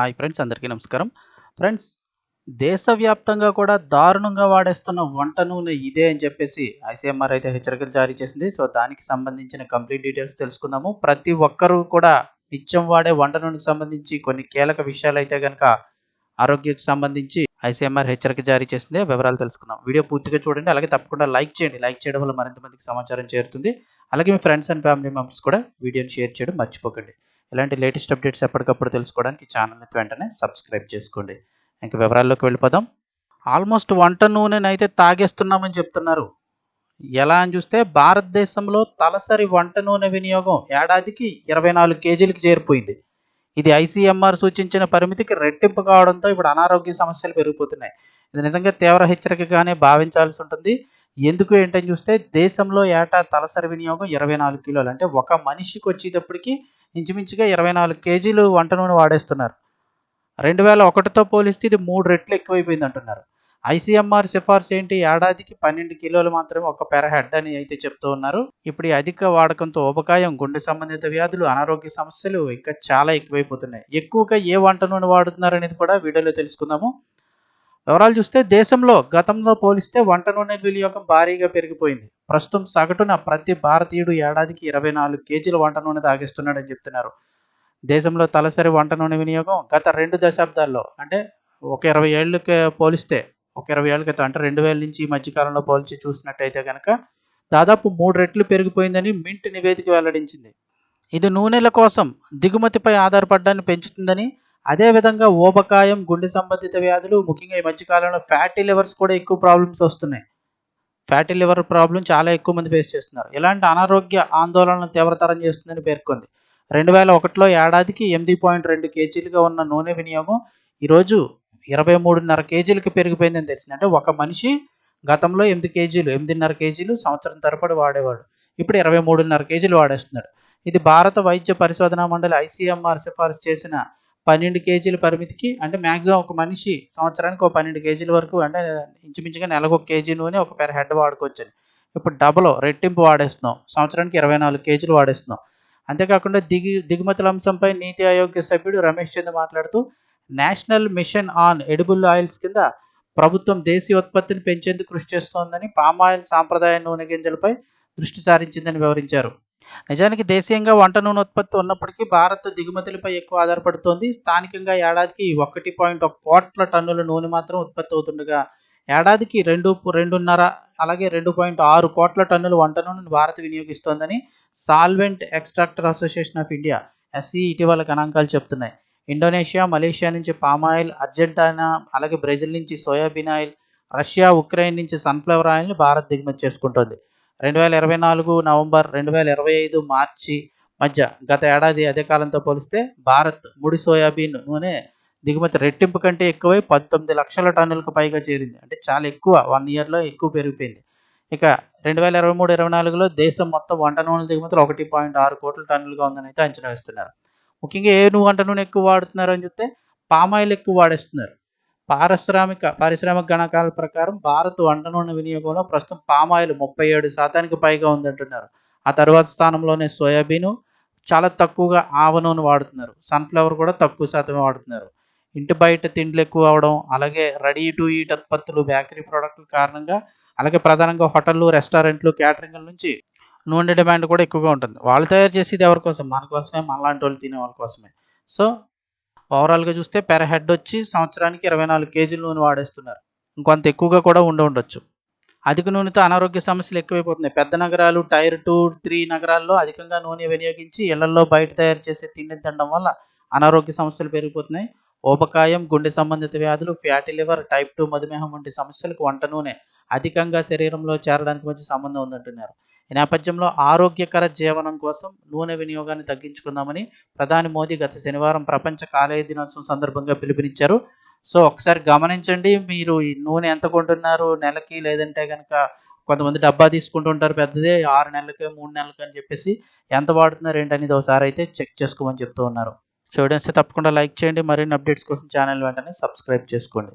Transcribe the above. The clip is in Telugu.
హాయ్ ఫ్రెండ్స్ అందరికీ నమస్కారం. ఫ్రెండ్స్ దేశవ్యాప్తంగా కూడా దారుణంగా వాడేస్తున్న వంట నూనె ఇదే అని చెప్పేసి ఐసీఎంఆర్ అయితే హెచ్చరికలు జారీ చేసింది. సో దానికి సంబంధించిన కంప్లీట్ డీటెయిల్స్ తెలుసుకుందాము. ప్రతి ఒక్కరూ కూడా నిత్యం వాడే వంట నూనెకి సంబంధించి కొన్ని కీలక విషయాలు అయితే కనుక ఆరోగ్యకు సంబంధించి ఐసీఎంఆర్ హెచ్చరిక జారీ చేసింది. వివరాలు తెలుసుకుందాం. వీడియో పూర్తిగా చూడండి. అలాగే తప్పకుండా లైక్ చేయండి. లైక్ చేయడం వల్ల మరింత మందికి సమాచారం చేరుతుంది. అలాగే మీ ఫ్రెండ్స్ అండ్ ఫ్యామిలీ మెంబర్స్ కూడా వీడియోని షేర్ చేయడం మర్చిపోకండి. ఇలాంటి లేటెస్ట్ అప్డేట్స్ ఎప్పటికప్పుడు తెలుసుకోవడానికి ఛానల్ని వెంటనే సబ్స్క్రైబ్ చేసుకోండి. ఇంకా వివరాల్లోకి వెళ్ళిపోదాం. ఆల్మోస్ట్ వంట నూనెని అయితే తాగేస్తున్నామని చెప్తున్నారు. ఎలా అని చూస్తే భారతదేశంలో తలసరి వంట నూనె వినియోగం ఏడాదికి ఇరవై నాలుగు కేజీలకు చేరిపోయింది. ఇది ఐసీఎంఆర్ సూచించిన పరిమితికి రెట్టింపు కావడంతో ఇప్పుడు అనారోగ్య సమస్యలు పెరిగిపోతున్నాయి. ఇది నిజంగా తీవ్ర హెచ్చరికగానే భావించాల్సి ఉంటుంది. ఎందుకు ఏంటని చూస్తే దేశంలో ఏటా తలసరి వినియోగం ఇరవై నాలుగు కిలోలు అంటే ఒక మనిషికి వచ్చేటప్పటికి ఇంచుమించుగా ఇరవై నాలుగు కేజీలు వంట నూనె వాడేస్తున్నారు. రెండు వేల ఒకటితో పోలిస్తే ఇది మూడు రెట్లు ఎక్కువైపోయింది అంటున్నారు. ఐసీఎంఆర్ సిఫార్సు ఏంటి? ఏడాదికి పన్నెండు కిలోలు మాత్రమే ఒక పెర హెడ్ అని అయితే చెప్తూ ఉన్నారు. ఇప్పుడు ఈ అధిక వాడకంతో ఉపకాయం గుండె సంబంధిత వ్యాధులు అనారోగ్య సమస్యలు ఇంకా చాలా ఎక్కువైపోతున్నాయి. ఎక్కువగా ఏ వంట నూనె వాడుతున్నారు అనేది కూడా వీడియోలో తెలుసుకుందాము. వివరాలు చూస్తే దేశంలో గతంలో పోలిస్తే వంట నూనె వినియోగం భారీగా పెరిగిపోయింది. ప్రస్తుతం సగటున ప్రతి భారతీయుడు ఏడాదికి ఇరవై నాలుగు కేజీల వంట నూనె తాగిస్తున్నాడని చెప్తున్నారు. దేశంలో తలసరి వంట నూనె వినియోగం గత రెండు దశాబ్దాల్లో అంటే ఒక ఇరవై ఏళ్ళకి పోలిస్తే ఒక ఇరవై ఏళ్ళ క్రితం అంటే రెండు వేల నుంచి ఈ మధ్యకాలంలో పోల్చి చూసినట్టయితే కనుక దాదాపు మూడు రెట్లు పెరిగిపోయిందని మింట్ నివేదిక వెల్లడించింది. ఇది నూనెల కోసం దిగుమతిపై ఆధారపడడాన్ని పెంచుతుందని అదేవిధంగా ఊబకాయం గుండె సంబంధిత వ్యాధులు ముఖ్యంగా ఈ మధ్యకాలంలో ఫ్యాటీ లివర్స్ కూడా ఎక్కువ ప్రాబ్లమ్స్ వస్తున్నాయి. ఫ్యాటీ లివర్ ప్రాబ్లం చాలా ఎక్కువ మంది ఫేస్ చేస్తున్నారు. ఇలాంటి అనారోగ్య ఆందోళనను తీవ్రతరం చేస్తుందని పేర్కొంది. రెండు వేల ఒకటిలో ఏడాదికి ఎనిమిది పాయింట్ రెండు కేజీలుగా ఉన్న నూనె వినియోగం ఈరోజు ఇరవై మూడున్నర కేజీలకి పెరిగిపోయిందని తెలిసింది. అంటే ఒక మనిషి గతంలో ఎనిమిది కేజీలు ఎనిమిదిన్నర కేజీలు సంవత్సరం తరబడి వాడేవాడు. ఇప్పుడు ఇరవై మూడున్నర కేజీలు వాడేస్తున్నాడు. ఇది భారత వైద్య పరిశోధనా మండలి ఐసీఎంఆర్ సిఫార్సు చేసిన పన్నెండు కేజీల పరిమితికి అంటే మ్యాక్సిమం ఒక మనిషి సంవత్సరానికి ఒక పన్నెండు కేజీల వరకు అంటే ఇంచుమించుగా నెలకు ఒక కేజీ నూనె ఒక పెర హెడ్ వాడుకోవచ్చు ఇప్పుడు డబల్ రెట్టింపు వాడేస్తున్నాం. సంవత్సరానికి ఇరవై నాలుగు కేజీలు వాడేస్తున్నాం. అంతేకాకుండా దిగి దిగుమతుల అంశంపై నీతి ఆయోగ్ సభ్యుడు రమేష్ చంద్ మాట్లాడుతూ national mission on edible oils కింద ప్రభుత్వం దేశీయ ఉత్పత్తిని పెంచేందుకు కృషి చేస్తోందని పామాయిల్ సాంప్రదాయ నూనె గింజలపై దృష్టి సారించిందని వివరించారు. నిజానికి దేశీయంగా వంట నూనె ఉత్పత్తి ఉన్నప్పటికీ భారత్ దిగుమతులపై ఎక్కువ ఆధారపడుతోంది. స్థానికంగా ఏడాదికి ఒకటి పాయింట్ ఒక కోట్ల టన్నుల నూనె మాత్రం ఉత్పత్తి అవుతుండగా ఏడాదికి రెండు రెండున్నర అలాగే రెండు పాయింట్ ఆరు కోట్ల టన్నుల వంట నూనెను Bharat వినియోగిస్తోందని solvent extractor association of India SC ఇటీవల గణాంకాలు చెప్తున్నాయి. ఇండోనేషియా మలేషియా నుంచి పామాయిల్ అర్జెంటీనా అలాగే బ్రెజిల్ నుంచి సోయాబీన్ ఆయిల్ రష్యా ఉక్రెయిన్ నుంచి సన్ఫ్లవర్ ఆయిల్ని భారత్ దిగుమతి చేసుకుంటోంది. రెండు వేల ఇరవై నాలుగు నవంబర్ రెండు వేల ఇరవై ఐదు మార్చి మధ్య గత ఏడాది అదే కాలంతో పోలిస్తే భారత్ ముడి సోయాబీన్ నూనె దిగుమతి రెట్టింపు కంటే ఎక్కువై పంతొమ్మిది లక్షల టన్నులకు పైగా చేరింది. అంటే చాలా ఎక్కువ వన్ ఇయర్లో ఎక్కువ పెరిగిపోయింది. ఇక రెండు వేల ఇరవై మూడు ఇరవై నాలుగులో దేశం మొత్తం వంట నూనె దిగుమతులు ఒకటి పాయింట్ ఆరు కోట్ల టన్నులుగా ఉందని అయితే అంచనా వేస్తున్నారు. ముఖ్యంగా ఏ నువ్వు వంట నూనె ఎక్కువ వాడుతున్నారు అని చెప్తే పామాయిల్ ఎక్కువ వాడేస్తున్నారు. పారిశ్రామిక పారిశ్రామిక గణాంకాల ప్రకారం భారత్ వంట నూనె వినియోగంలో ప్రస్తుతం పామాయిల్ ముప్పై ఏడు శాతానికి పైగా ఉందంటున్నారు. ఆ తర్వాత స్థానంలోనే సోయాబీను చాలా తక్కువగా ఆవ నూనె వాడుతున్నారు. సన్ఫ్లవర్ కూడా తక్కువ శాతమే వాడుతున్నారు. ఇంటి బయట తిండ్లు ఎక్కువ అవడం అలాగే రెడీ టు ఈట్ ఉత్పత్తులు బేకరీ ప్రోడక్ట్ల కారణంగా అలాగే ప్రధానంగా హోటళ్ళు రెస్టారెంట్లు క్యాటరింగ్ల నుంచి నూనె డిమాండ్ కూడా ఎక్కువగా ఉంటుంది. వాళ్ళు తయారు చేసేది ఎవరి కోసం మన కోసమే మనలాంటి వాళ్ళు తినే వాళ్ళ కోసమే. సో ఓవరాల్గా చూస్తే పెర హెడ్ వచ్చి సంవత్సరానికి ఇరవై నాలుగు కేజీల నూనె వాడేస్తున్నారు. ఇంకొంత ఎక్కువగా కూడా ఉండి ఉండొచ్చు. అధిక నూనెతో అనారోగ్య సమస్యలు ఎక్కువైపోతున్నాయి. పెద్ద నగరాలు టైర్ టూ త్రీ నగరాల్లో అధికంగా నూనె వినియోగించి ఇళ్ళలో బయట తయారు చేసే తిండి తినడం వల్ల అనారోగ్య సమస్యలు పెరిగిపోతున్నాయి. ఊబకాయం గుండె సంబంధిత వ్యాధులు ఫ్యాటీ లివర్ టైప్ టూ మధుమేహం వంటి సమస్యలకు వంట నూనె అధికంగా శరీరంలో చేరడానికి మధ్య సంబంధం ఉందంటున్నారు. ఈ నేపథ్యంలో ఆరోగ్యకర జీవనం కోసం నూనె వినియోగాన్ని తగ్గించుకుందామని ప్రధాని మోదీ గత శనివారం ప్రపంచ కాలేయ దినోత్సవం సందర్భంగా పిలుపునిచ్చారు. సో ఒకసారి గమనించండి మీరు ఈ నూనె ఎంత కొంటున్నారు నెలకి లేదంటే కనుక కొంతమంది డబ్బా తీసుకుంటుంటారు పెద్దదే ఆరు నెలలకి మూడు నెలలకి అని చెప్పేసి ఎంత వాడుతున్నారు ఏంటనేది ఒకసారి అయితే చెక్ చేసుకోమని చెప్తూ ఉన్నారు. సో వీడియోస్ తప్పకుండా లైక్ చేయండి మరిన్ని అప్డేట్స్ కోసం ఛానల్ వెంటనే సబ్స్క్రైబ్ చేసుకోండి.